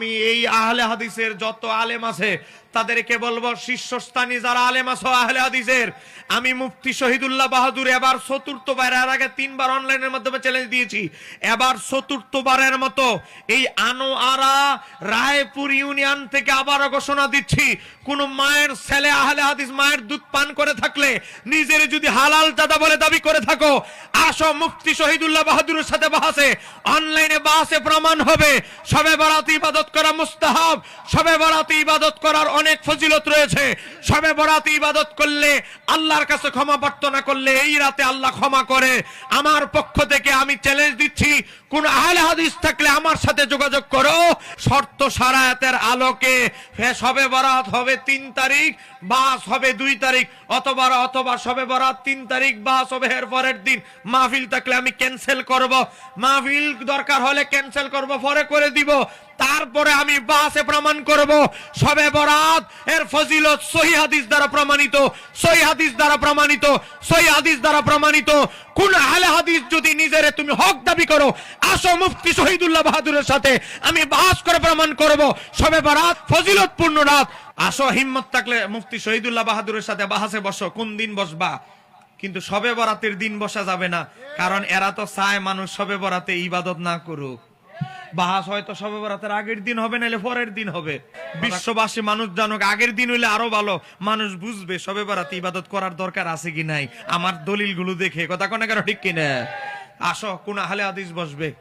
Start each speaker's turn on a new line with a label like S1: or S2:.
S1: আমি এই আহলে হাদিসের যত আলেম আছে, তাদেরকে বলব, শীর্ষস্থানী যারা আলেম আছো আহলে হাদিসের, আমি মুফতি শহীদুল্লাহ বাহাদুর এবার চতুর্থবার এর আগে তিনবার অনলাইনের মাধ্যমে চ্যালেঞ্জ দিয়েছি। এবার চতুর্থবারের মতো এই আনোয়ারা রায়পুর ইউনিয়ন থেকে আবারও ঘোষণা দিচ্ছি, কোন মায়ের ছেলে আহলে হাদিস মায়ের দুধ পান করে থাকলে, নিজের যদি হালাল দাদা বলে দাবি করে থাকো, আসো মুফতি শহীদুল্লাহ বাহাদুরের সাথে বাহাসে অনলাইনে বাসে প্রমাণ হবে, সবে বরাত ইবাদত করা মুস্তাহাব। সবে বরাত ইবাদত করার অনেক ফজিলত রয়েছে। সবে বরাত ইবাদত করলে আল্লাহর কাছে ক্ষমা প্রার্থনা করলে এই রাতে আল্লাহ ক্ষমা করে। আমার পক্ষ থেকে আমি চ্যালেঞ্জ দিচ্ছি, কোন আহলে হাদিস থাকলে আমার সাথে যোগাযোগ করো। শর্ত সারায়াতের আলোকে সবে বরাত হবে তিন তারিখ, বাস হবে দুই তারিখ, অথবা অথবা সবে বরাত তিন তারিখ, বাস হবে এর পরের দিন। মাহফিল থাকলে আমি ক্যান্সেল করব। মাহফিল দরকার হলে ক্যান্সেল করব, পরে করে দিব। তারপরে আমি বাসে প্রমাণ করব। সবে বরাত এর ফজিলত সহি হাদিস দ্বারা প্রমাণিত, সহি হাদিস দ্বারা প্রমাণিত, সহি হাদিস দ্বারা প্রমাণিত। কোন আহলে হাদিস যদি নিজের তুমি হক দাবি করো, আসো মুফতি শহীদুল্লাহ বাহাদুরের সাথে আমি বাস করে প্রমাণ করব। সবে বরাত ফজিলতপূর্ণ রাত। আসো, হিম্মত থাকলে মুফতি শহীদুল্লাহ বাহাদুরের সাথে বাহাসে বসো, কোন দিন বসবা? কিন্তু সবে বরাতের দিন বসা যাবে না, কারণ এরা তো চায় মানুষ সবে বরাতে ইবাদত না করুক। বাহাস হয়তো সবে বরাতের আগের দিন হবে নাহলে পরের দিন হবে। বিশ্ববাসী মানুষ জানুক, আগের দিন হইলে আরও ভালো। মানুষ বুঝবে সবে বরাতে ইবাদত করার দরকার আছে কি নাই। আমার দলিলগুলো দেখে, কথা কোন ঠিক কিনা? আসো, কোন আহলে হাদিস বসবে।